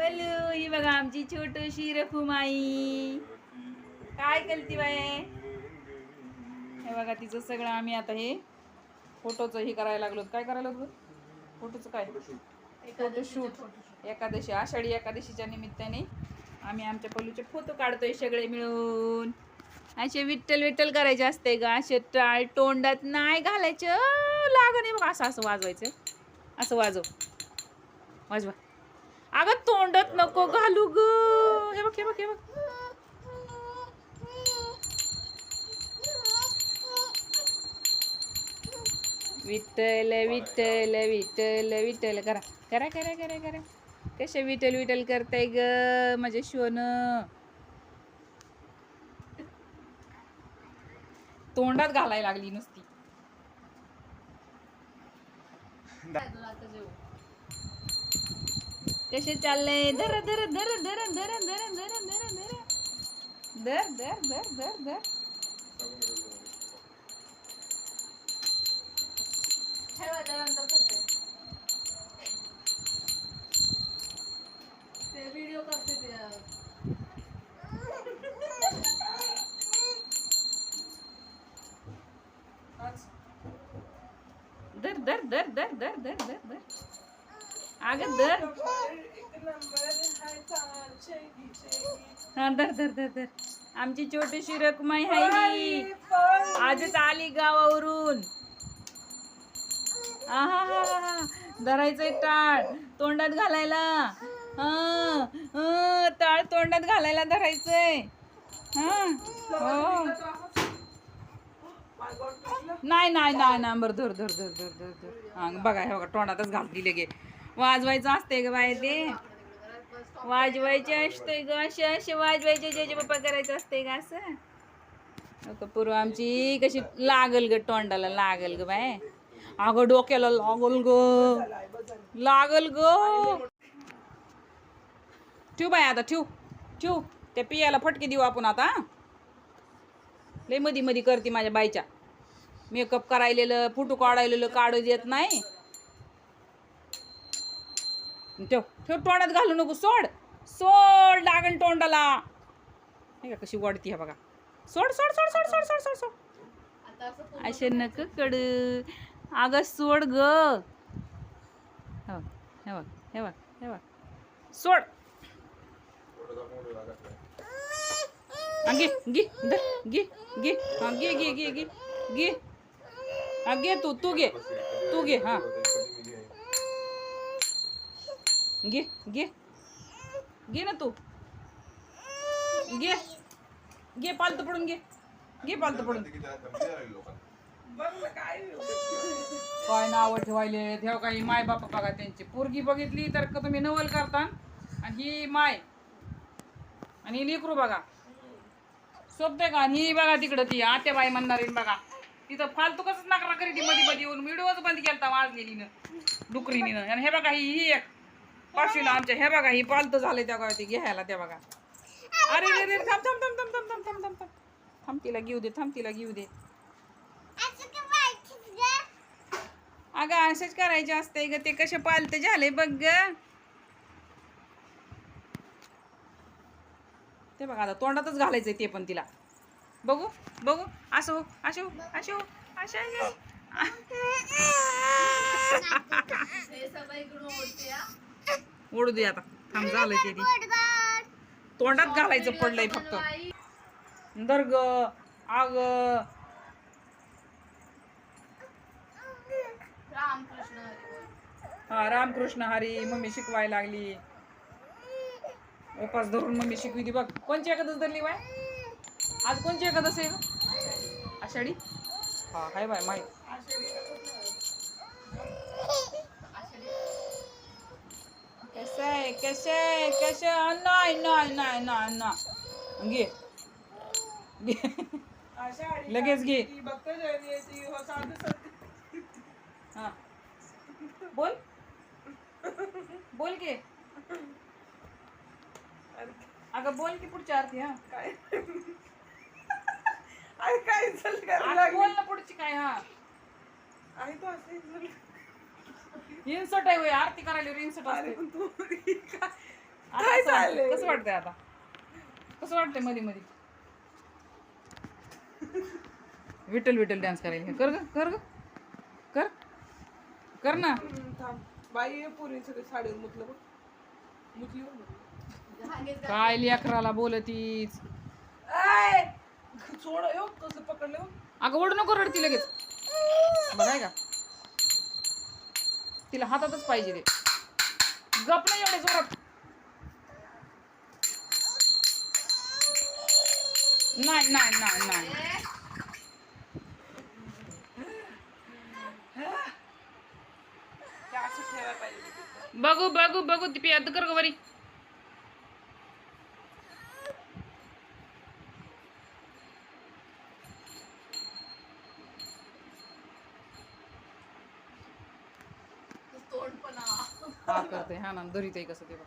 पल्लू ही बघा आमची छोटीशी रखुमाई. काय केलती बाय हे बघा तिचं सगळं आम्ही आता हे फोटोचं हे करायला लागलो. काय करायला लागलो? फोटोचं काय? फोटोशूट. एकादशी आषाढी एकादशीच्या निमित्ताने आम्ही आमच्या पल्लूचे फोटो काढतोय सगळे मिळून. असे विठ्ठल विठ्ठल करायचे असते ग. असे टाळ तोंडात नाही घालायचं. लागणे नाही बघ असं असं वाजवायचं. असं वाजव. वाजवा. अगं तोंडात नको घालू ग. हे बघ हे बघ हे बघ. विठ्ठल विठ्ठल विठ्ठल विठ्ठल. करा करा करा करा करा. कशा विठ्ठल विठ्ठल करताय ग माझे शोन तोंडात घालायला लागली नुसती. कसे चाललंय धर धर धर धर धर धर धर धर धर धर धर धर धर व्हिडिओ करते ते धर धर धर धर धर धर धर धर अगं धर. हा धर धर धर धर. आमची छोटीशी रकमाई हाय ही. आजच आली गावावरून. आहा धरायचंय टाळ. तोंडात घालायला. हा टाळ तोंडात घालायला धरायचंय. हा हो. नाही नाही नाही नाही. बरं धर धर धर धर धर धर. बघा हे बघा तोंडातच घालती लगे. वाजवायचं असतंय ग बाय ते. वाजवायचे असते ग असे असे वाजवायचे जे पप्पा करायचं असते का असं. पूर्व आमची कशी लागल ग तोंडाला लागल ग बाय अगं डोक्याला लागल ग. लागल ग. ठेव बाय आता ठेव ठेव. त्या पियाला फटके देऊ आपण आता लय मधी मधी करते माझ्या बाईच्या. मेकअप करायलेलं फोटो काढायलेलं काढू देत नाही. ठेव ठेव तोंडात घालू नको सोड. सोड लागण तोंडाला. हे का कशी वाढती हा बघा. सोड सोड सोड सोड सोड सोड सोड सोड. असं नक कड अगं सोड ग. हे बघ हे बघ हे बघ हे सोड. घे घे घे घे. हा घे घे घे घे घे. घे तू तू घे. तू घे हा. घे घे. घे ना तू. घे. घे पालतं पडून घे. घे पालतं पडून. काय नाव ठेवायले? ठेव काही माय बापा बघा त्यांची. पोरगी बघितली तर का तुम्ही नवल करता? आणि ही माय. आणि लेकरू बघा. सोपते का? आणि ही बघा तिकडं ती आत्याबाई म्हणणारी बघा. तिथं फालतू कसंच नकरा करी ती मध्ये मध्ये येऊन. व्हिडिओच बंद केलता वाजलेलीनं डुकरीनी आणि हे बघा ही एक. पाचवीला आमच्या हे बघा ही पालतू झाले त्या बघा ती घ्यायला त्या बघा. अरे रे रे थांब थांब थांब थांब थांब थांब थांब थांब. थांब थांब तिला घेऊ दे थांब तिला घेऊ दे. अगं असंच करायचे असते ग ते कसे पालते झाले बघ ग. ते बघा आता तोंडातच घालायचंय ते पण तिला. बघू बघू असं हो असं हो असं हो असं ओढू दे आता. थांब झालंय ते ती. तोंडात घालायचं पडलंय फक्त. दर्ग दर ग. आग. हा रामकृष्ण हरी मम्मी शिकवायला लागली. उपास धरून मम्मी शिकवी बघ. कोणची एकादश धरली बाय? आज कोणची एकादश आहे ग? आषाढी? हा हाय बाय माहीत. कैसे कैसे कैसे अन्ना अन्ना तो हाँ। बोल। बोल के। अगर बोल की पुढच्या आरती हाँ काय अरे काय इन्सल्ट करायला बोल ना पुढची काय हाँ। आई तो असं इन्सल्ट इन्सर्ट आहे होय. आरती करायला इन्सर्ट असते. आता काय कसं वाटतंय? चाललंय? कसं वाटतंय आता? कसं वाटतंयमध्ये मध्ये विठ्ठल विठ्ठल डान्स करायला कर ग कर ग. कर. कर ना. हम्म, थांब. बाई पोरी सगळे साडी मुतलं बघ. मुतली बघ. जहांगीर काय लेकराला बोलतीच! सोड यो कसं पकडलं हो? अगं ओढ नको रडती लगेच. बघाय का? तिला हातातच पाहिजे ते. गप नाही एवढे जोरात. नाही नाही नाही नाही. बघू बघू बघू ती पियात कर ग बरी तोंड पण आ. हा करते. हा ना दरीत आहे कसं ते बघ.